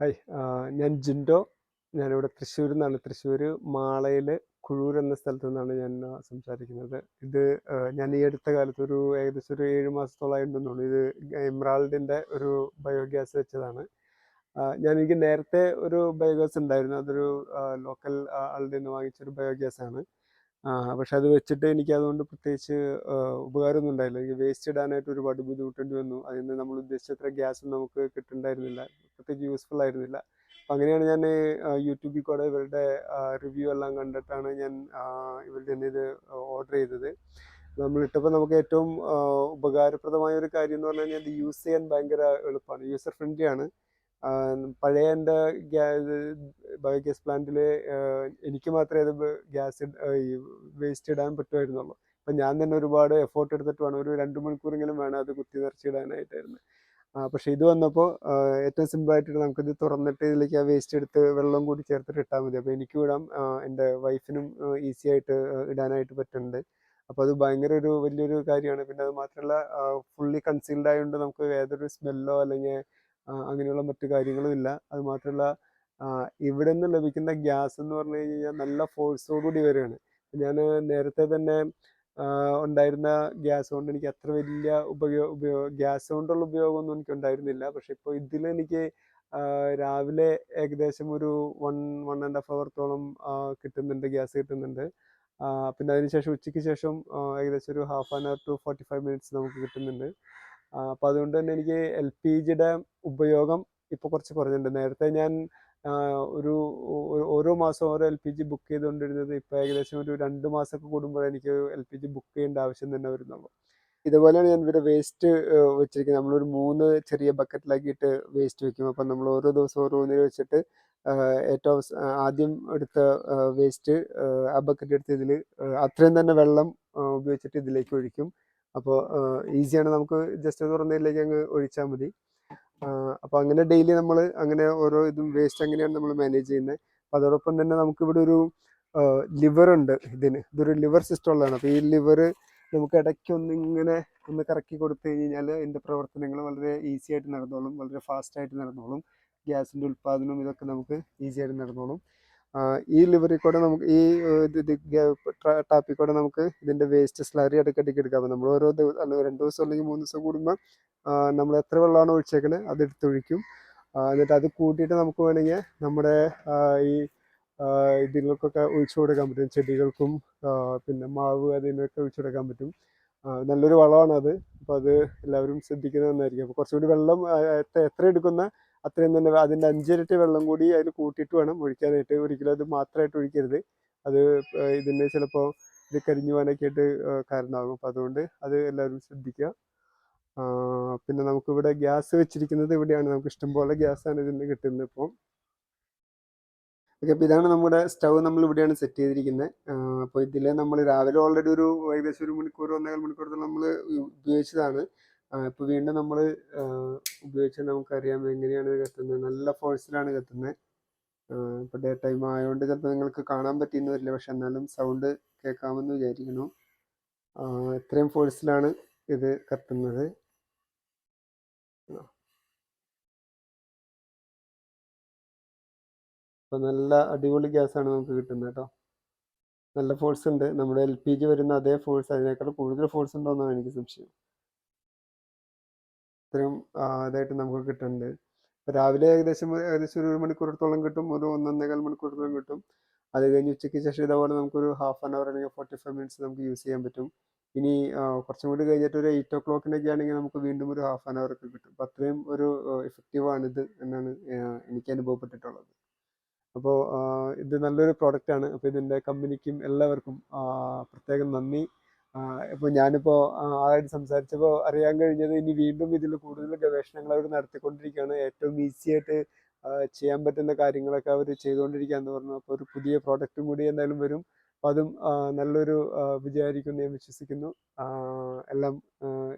Hi ഞാൻ ജിൻഡോ. ഞാനിവിടെ തൃശ്ശൂരിൽ നിന്നാണ് തൃശ്ശൂർ മാളയിൽ കുഴൂർ എന്ന സ്ഥലത്ത് നിന്നാണ് ഞാൻ സംസാരിക്കുന്നത്. ഇത് ഞാൻ ഈ അടുത്ത കാലത്ത് ഒരു ഏകദേശം ഒരു ഏഴ് മാസത്തോളമായിട്ട് തോന്നുന്നു ഇത് എംറാൾഡിന്റെ ഒരു ബയോഗ്യാസ് വെച്ചതാണ്. ഞാൻ എനിക്ക് നേരത്തെ ഒരു ബയോഗ്യാസ് ഉണ്ടായിരുന്നു. അതൊരു ലോക്കൽ ആളുടെ നിന്ന് വാങ്ങിച്ചൊരു ബയോഗ്യാസ് ആണ് പക്ഷെ അത് വെച്ചിട്ട് എനിക്ക് അതുകൊണ്ട് പ്രത്യേകിച്ച് ഉപകാരമൊന്നും ഉണ്ടായില്ല. എനിക്ക് വേസ്റ്റ് ഇടാനായിട്ട് ഒരുപാട് ബുദ്ധിമുട്ടേണ്ടി വന്നു. അതിൽ നിന്ന് നമ്മൾ ഉദ്ദേശിച്ചത്ര ഗ്യാസും നമുക്ക് കിട്ടുന്നുണ്ടായിരുന്നില്ല പ്രത്യേകിച്ച് യൂസ്ഫുൾ ആയിരുന്നില്ല. അപ്പം അങ്ങനെയാണ് ഞാൻ യൂട്യൂബിൽ കൂടെ ഇവരുടെ റിവ്യൂ എല്ലാം കണ്ടിട്ടാണ് ഞാൻ ഇവരുടെ തന്നെ ഇത് ഓർഡർ ചെയ്തത്. നമ്മൾ ഇട്ടപ്പോൾ നമുക്ക് ഏറ്റവും ഉപകാരപ്രദമായ ഒരു കാര്യം എന്ന് പറഞ്ഞു കഴിഞ്ഞാൽ ഇത് യൂസ് ചെയ്യാൻ ഭയങ്കര എളുപ്പമാണ്. യൂസർ ഫ്രണ്ട്ലി ആണ്. പഴയ എന്റെ ബയോഗ്യാസ് പ്ലാന്റിൽ എനിക്ക് മാത്രമേ അത് ഗ്യാസ് ഈ വേസ്റ്റ് ഇടാൻ പറ്റുമായിരുന്നുള്ളൂ. അപ്പം ഞാൻ തന്നെ ഒരുപാട് എഫോർട്ട് എടുത്തിട്ട് വേണം. ഒരു രണ്ട് മണിക്കൂറെങ്കിലും വേണം അത് കുത്തി നിറച്ചിടാനായിട്ടായിരുന്നു. പക്ഷേ ഇത് വന്നപ്പോൾ ഏറ്റവും സിമ്പിളായിട്ട് നമുക്കിത് തുറന്നിട്ട് ഇതിലേക്ക് ആ വേസ്റ്റ് എടുത്ത് വെള്ളം കൂടി ചേർത്തിട്ട് ഇട്ടാൽ മതി. അപ്പോൾ എനിക്കും ഇടാം. എന്റെ വൈഫിനും ഈസി ആയിട്ട് ഇടാനായിട്ട് പറ്റുന്നുണ്ട്. അപ്പോൾ അത് ഭയങ്കര ഒരു വലിയൊരു കാര്യമാണ്. പിന്നെ അത് മാത്രമല്ല ഫുള്ളി കൺസീൽഡ് ആയതുകൊണ്ട് നമുക്ക് ഏതൊരു സ്മെല്ലോ അല്ലെങ്കിൽ അങ്ങനെയുള്ള മറ്റു അത് മാത്രമല്ല ഇവിടെ നിന്ന് ലഭിക്കുന്ന ഗ്യാസ് എന്ന് പറഞ്ഞു കഴിഞ്ഞാൽ നല്ല ഫോഴ്സോടുകൂടി വരികയാണ്. ഞാൻ നേരത്തെ തന്നെ ഉണ്ടായിരുന്ന ഗ്യാസ് കൊണ്ട് എനിക്ക് അത്ര വലിയ ഉപയോഗ ഉപയോഗ ഗ്യാസ് കൊണ്ടുള്ള ഉപയോഗമൊന്നും എനിക്ക് ഉണ്ടായിരുന്നില്ല. പക്ഷെ ഇപ്പോൾ ഇതിൽ എനിക്ക് രാവിലെ ഏകദേശം ഒരു വൺ വൺ ആൻഡ് ഹാഫ് അവർത്തോളം കിട്ടുന്നുണ്ട് ഗ്യാസ് കിട്ടുന്നുണ്ട്. പിന്നെ അതിനുശേഷം ഉച്ചയ്ക്ക് ശേഷം ഏകദേശം ഒരു half an hour to forty five minutes നമുക്ക് കിട്ടുന്നുണ്ട്. അപ്പോൾ അതുകൊണ്ട് തന്നെ എനിക്ക് എൽ പി ജിയുടെ ഉപയോഗം ഇപ്പോൾ കുറച്ച് കുറഞ്ഞിട്ടുണ്ട്. നേരത്തെ ഞാൻ ഒരു ഓരോ മാസം ഓരോ എൽ പി ജി ബുക്ക് ചെയ്തുകൊണ്ടിരുന്നത് ഇപ്പോൾ ഏകദേശം ഒരു രണ്ട് മാസമൊക്കെ കൂടുമ്പോൾ എനിക്ക് എൽ പി ജി ബുക്ക് ചെയ്യേണ്ട ആവശ്യം തന്നെ വരുന്നുള്ളൂ. ഇതുപോലെയാണ് ഞാൻ ഇവിടെ വേസ്റ്റ് വെച്ചിരിക്കുന്നത്. നമ്മളൊരു മൂന്ന് ചെറിയ ബക്കറ്റിലാക്കിയിട്ട് വേസ്റ്റ് വെക്കും. അപ്പം നമ്മൾ ഓരോ ദിവസം ഓരോന്നിൽ വെച്ചിട്ട് ഏറ്റവും ആദ്യം എടുത്ത വേസ്റ്റ് ആ ബക്കറ്റ് എടുത്ത് ഇതിൽ അത്രയും തന്നെ വെള്ളം ഉപയോഗിച്ചിട്ട് ഇതിലേക്ക് ഒഴിക്കും. അപ്പോൾ ഈസിയാണ് നമുക്ക് ജസ്റ്റ് തുറന്നതിലേക്ക് അങ്ങ് ഒഴിച്ചാൽ മതി. അപ്പോൾ അങ്ങനെ ഡെയിലി നമ്മൾ അങ്ങനെ ഓരോ ഇതും വേസ്റ്റ് അങ്ങനെയാണ് നമ്മൾ മാനേജ് ചെയ്യുന്നത്. അപ്പോൾ അതോടൊപ്പം തന്നെ നമുക്കിവിടെ ഒരു ലിവർ ഉണ്ട് ഇതിന്. ഇതൊരു ലിവർ സിസ്റ്റം ഉള്ളതാണ്. അപ്പോൾ ഈ ലിവർ നമുക്ക് ഇടയ്ക്ക് ഇങ്ങനെ ഒന്ന് കറക്കി കൊടുത്തു കഴിഞ്ഞാൽ ഇതിന്റെ പ്രവർത്തനങ്ങൾ വളരെ ഈസി ആയിട്ട് നടന്നോളും വളരെ ഫാസ്റ്റായിട്ട് നടന്നോളും. ഗ്യാസിന്റെ ഉൽപ്പാദനവും ഇതൊക്കെ നമുക്ക് ഈസി ആയിട്ട് നടന്നോളും. ഈ ലിവറി കൂടെ നമുക്ക് ഈ ടാപ്പിൽ കൂടെ നമുക്ക് ഇതിന്റെ വേസ്റ്റ് സ്ലറി ഇടയ്ക്കിടയ്ക്ക് എടുക്കാം. നമ്മൾ ഓരോ ദിവസം രണ്ട് ദിവസം അല്ലെങ്കിൽ മൂന്ന് ദിവസം കൂടുമ്പോൾ നമ്മൾ എത്ര വെള്ളമാണ് ഒഴിച്ചേക്കണത് അത് എടുത്തൊഴിക്കും എന്നിട്ട് അത് കൂട്ടിയിട്ട് നമുക്ക് വേണമെങ്കിൽ നമ്മുടെ ഈ ഇതിങ്ങൾക്കൊക്കെ ഒഴിച്ചു കൊടുക്കാൻ പറ്റും. ചെടികൾക്കും പിന്നെ മാവ് അതിനൊക്കെ ഒഴിച്ചു കൊടുക്കാൻ പറ്റും. നല്ലൊരു വളമാണ് അത്. അപ്പോൾ അത് എല്ലാവരും ശ്രദ്ധിക്കുന്നത് നന്നായിരിക്കും. അപ്പോൾ കുറച്ചുകൂടി വെള്ളം എത്ര എടുക്കുന്ന അത്രയും തന്നെ അതിന്റെ അഞ്ചിരട്ടി വെള്ളം കൂടി അതിൽ കൂട്ടിയിട്ട് വേണം ഒഴിക്കാനായിട്ട്. ഒരിക്കലും അത് മാത്രമായിട്ട് ഒഴിക്കരുത്. അത് ഇതിന് ചിലപ്പോൾ ഇത് കരിഞ്ഞു പോകാനൊക്കെ ആയിട്ട് കാരണമാകും. അപ്പോൾ അതുകൊണ്ട് അത് എല്ലാവരും ശ്രദ്ധിക്കുക. പിന്നെ നമുക്കിവിടെ ഗ്യാസ് വെച്ചിരിക്കുന്നത് ഇവിടെയാണ്. നമുക്ക് ഇഷ്ടംപോലെ ഗ്യാസാണ് ഇതിന് കിട്ടുന്നത് ഇപ്പോൾ ഓക്കെ അപ്പോൾ ഇതാണ് നമ്മുടെ സ്റ്റൗ നമ്മൾ ഇവിടെയാണ് സെറ്റ് ചെയ്തിരിക്കുന്നത് അപ്പോൾ ഇതിൽ നമ്മൾ രാവിലെ ഓൾറെഡി ഒരു ഏകദേശം ഒരു മണിക്കൂർ ഒന്നേകാൽ മണിക്കൂർ നമ്മൾ ഉപയോഗിച്ചതാണ്. ഇപ്പോൾ വീണ്ടും നമ്മൾ ഉപയോഗിച്ചാൽ നമുക്കറിയാം എങ്ങനെയാണ് കത്തുന്നത്. നല്ല ഫോഴ്സിലാണ് കത്തുന്നത്. ഇപ്പോൾ ഡേ ടൈം ആയതുകൊണ്ട് ചിലപ്പോൾ നിങ്ങൾക്ക് കാണാൻ പറ്റിയെന്ന് വരില്ല. പക്ഷെ എന്നാലും സൗണ്ട് കേൾക്കാമെന്ന് വിചാരിക്കുന്നു. ഇത്രയും ഫോഴ്സിലാണ് ഇത് കത്തുന്നത്. അപ്പോൾ നല്ല അടിപൊളി ഗ്യാസ് ആണ് നമുക്ക് കിട്ടുന്നത് കേട്ടോ. നല്ല ഫോഴ്സ് ഉണ്ട്. നമ്മുടെ എൽ പി ജി വരുന്ന അതേ ഫോഴ്സ്. അതിനേക്കാൾ കൂടുതൽ ഫോഴ്സ് ഉണ്ടോ എന്നാണ് എനിക്ക് സംശയം. ഇത്രയും ഇതായിട്ട് നമുക്ക് കിട്ടുന്നുണ്ട്. രാവിലെ ഏകദേശം ഏകദേശം ഒരു മണിക്കൂറത്തോളം കിട്ടും ഒരു ഒന്നൊന്നേകാൽ മണിക്കൂറത്തോളം കിട്ടും. അത് കഴിഞ്ഞ് ഉച്ചയ്ക്ക് ശേഷം ഇതേപോലെ നമുക്കൊരു ഹാഫ് ആൻ അവർ അല്ലെങ്കിൽ ഫോർട്ടി ഫൈവ് മിനിറ്റ്സ് നമുക്ക് യൂസ് ചെയ്യാൻ പറ്റും. ഇനി കുറച്ചും കൂടി കഴിഞ്ഞിട്ട് ഒരു എയ്റ്റ് ഒ ക്ലോക്കിനൊക്കെ ആണെങ്കിൽ നമുക്ക് വീണ്ടും ഒരു ഹാഫ് ആൻ അവർ ഒക്കെ കിട്ടും. അപ്പം അത്രയും ഒരു ഇത് എന്നാണ് എനിക്ക് അനുഭവപ്പെട്ടിട്ടുള്ളത്. അപ്പോൾ ഇത് നല്ലൊരു പ്രോഡക്റ്റാണ് അപ്പോൾ ഇതിന്റെ കമ്പനിക്കും എല്ലാവർക്കും പ്രത്യേകം നന്ദി. ഇപ്പോൾ ഞാനിപ്പോൾ ആളായിട്ട് സംസാരിച്ചപ്പോൾ അറിയാൻ കഴിഞ്ഞത് ഇനി വീണ്ടും ഇതിൽ കൂടുതൽ ഗവേഷണങ്ങൾ അവർ നടത്തിക്കൊണ്ടിരിക്കുകയാണ്. ഏറ്റവും ഈസി ആയിട്ട് ചെയ്യാൻ പറ്റുന്ന കാര്യങ്ങളൊക്കെ അവർ ചെയ്തുകൊണ്ടിരിക്കുകയെന്ന് പറഞ്ഞു. അപ്പോൾ ഒരു പുതിയ പ്രോഡക്റ്റും കൂടി എന്തായാലും വരും. അപ്പോൾ അതും നല്ലൊരു വിജയമായിരിക്കും ഞാൻ വിശ്വസിക്കുന്നു. എല്ലാം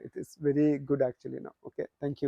it is very good actually okay thank